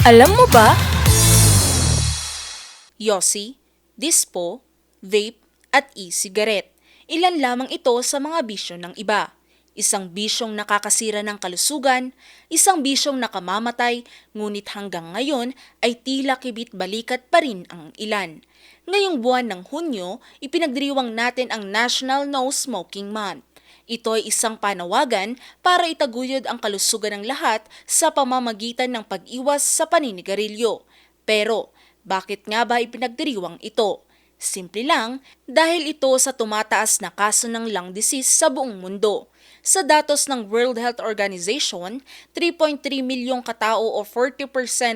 Alam mo ba? Yossi, dispo, vape, at e-cigarette. Ilan lamang ito sa mga bisyo ng iba. Isang bisyong nakakasira ng kalusugan, isang bisyong nakamamatay, ngunit hanggang ngayon ay tila kibit balikat pa rin ang ilan. Ngayong buwan ng Hunyo, ipinagdiriwang natin ang National No Smoking Month. Ito ay isang panawagan para itaguyod ang kalusugan ng lahat sa pamamagitan ng pag-iwas sa paninigarilyo. Pero, bakit nga ba ipinagdiriwang ito? Simple lang, dahil ito sa tumataas na kaso ng lung disease sa buong mundo. Sa datos ng World Health Organization, 3.3 milyong katao o 40%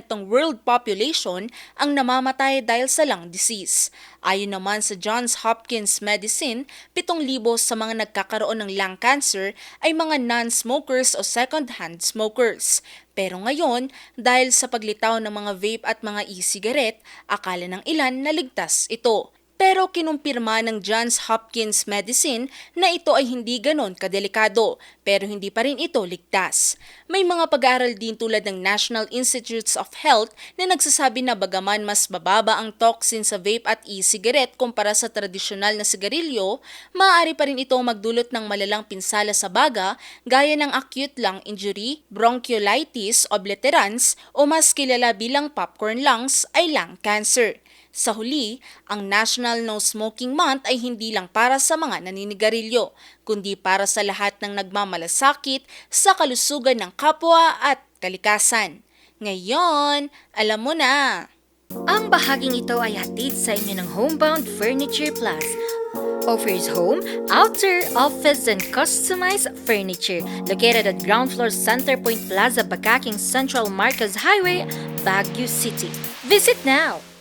ng world population ang namamatay dahil sa lung disease. Ayon naman sa Johns Hopkins Medicine, 7,000 sa mga nagkakaroon ng lung cancer ay mga non-smokers o second-hand smokers. Pero ngayon, dahil sa paglitaw ng mga vape at mga e-cigarette, akala ng ilan na ligtas ito. Pero kinumpirma ng Johns Hopkins Medicine na ito ay hindi ganon kadelikado, pero hindi pa rin ito ligtas. May mga pag-aaral din tulad ng National Institutes of Health na nagsasabi na bagaman mas bababa ang toxin sa vape at e-cigarette kumpara sa tradisyonal na sigarilyo, maaari pa rin ito magdulot ng malalang pinsala sa baga gaya ng acute lung injury, bronchiolitis obliterans o mas kilala bilang popcorn lungs ay lung cancer. Sa huli, ang National No Smoking Month ay hindi lang para sa mga naninigarilyo, kundi para sa lahat ng nagmamalasakit sa kalusugan ng kapwa at kalikasan. Ngayon, alam mo na! Ang bahaging ito ay hatid sa inyo ng Homebound Furniture Plus. Offers home, outer, office, and customized furniture located at ground floor Centerpoint Plaza, Bakaking Central Marcos Highway, Baguio City. Visit now!